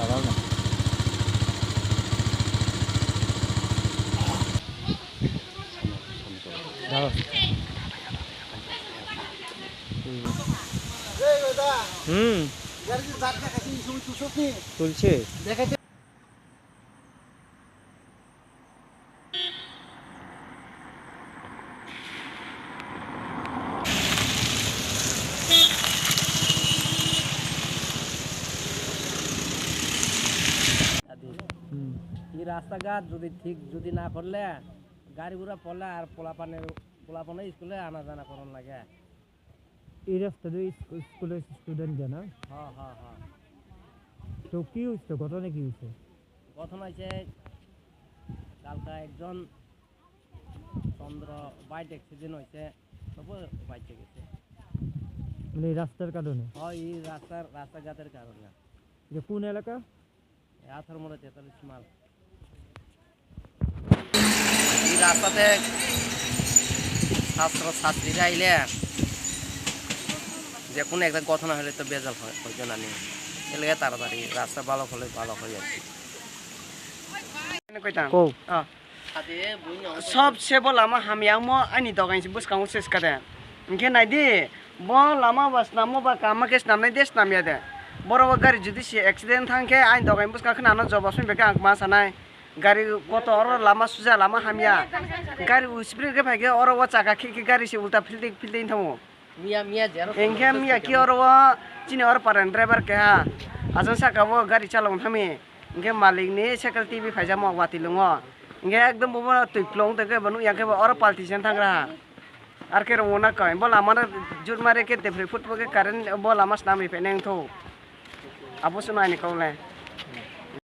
সাধারণ হুম। তুলছে। দেখাচ্ছে এই রাস্তাঘাট যদি ঠিক যদি না করলে গাড়ি ঘোড়া পড়লে আর পোলাপানের পোলাপানে স্কুলে আনা জানা করন লাগে। এই রাস্তা দিয়ে স্কু- স্কুলের স্টুডেন্ট যায় না? হ্যাঁ হ্যাঁ হ্যাঁ। তো কি হচ্ছে ঘটনা কি হচ্ছে গঠন আছে কালকা একজন চন্দ্র বাইক অ্যাক্সিডেন্ট হয়েছে তবু বাইচে গেছে। মানে এই রাস্তার কারণে? হয় এই রাস্তার রাস্তাঘাটের কারণে। যে কোন এলাকা? আথর মোড়ে তেতাল্লিশ মাল এই রাস্তাতে ছাত্র ছাত্রীরা আইলে যে কোনো একটা ঘটনা হলে তো বেজাল হয় না নিয়ে এলাকা তাড়াতাড়ি রাস্তা ভালো হলে ভালো হয় আর কি। কইতাম কৌ সব সেবো লামা হামিয়াং মো আইনি দগাইছি বুসকাং সেস কাদে। ইনকে নাইদি ব লামা বাস নামো বা কামা কেস নামনাই দেশ নামিয়া দে। বড় গাড়ি যদি সে অ্যাক্সিডেন্ট থাঙ্কে আইন দগাই বুসকা খানা জবাসুন বেকা আং মা সানাই गारि गथ' अर लामा सुजा लामा हामिया। गारि उसिब्रिगे भागे अर व चाका खिखि गारि से उल्टा फिल्दे फिल्दे थामो मिया मिया जेरो मिया की और व? चिने और परन ड्राइवर के हा आजन साका व गारि चालाउ थामे इंगे मालिक ने सकल टीवी फाइजा मवाति लंगो। इंगे एकदम बबो तुइफ्लोंग तके बनु याके और पाल्टी सेन थांगरा आर के रोना कय बोल लामा जुर मारे के तेफ्रे फुटबो के कारण बोल लामा नाम थो थौ अब सुनाय निकौले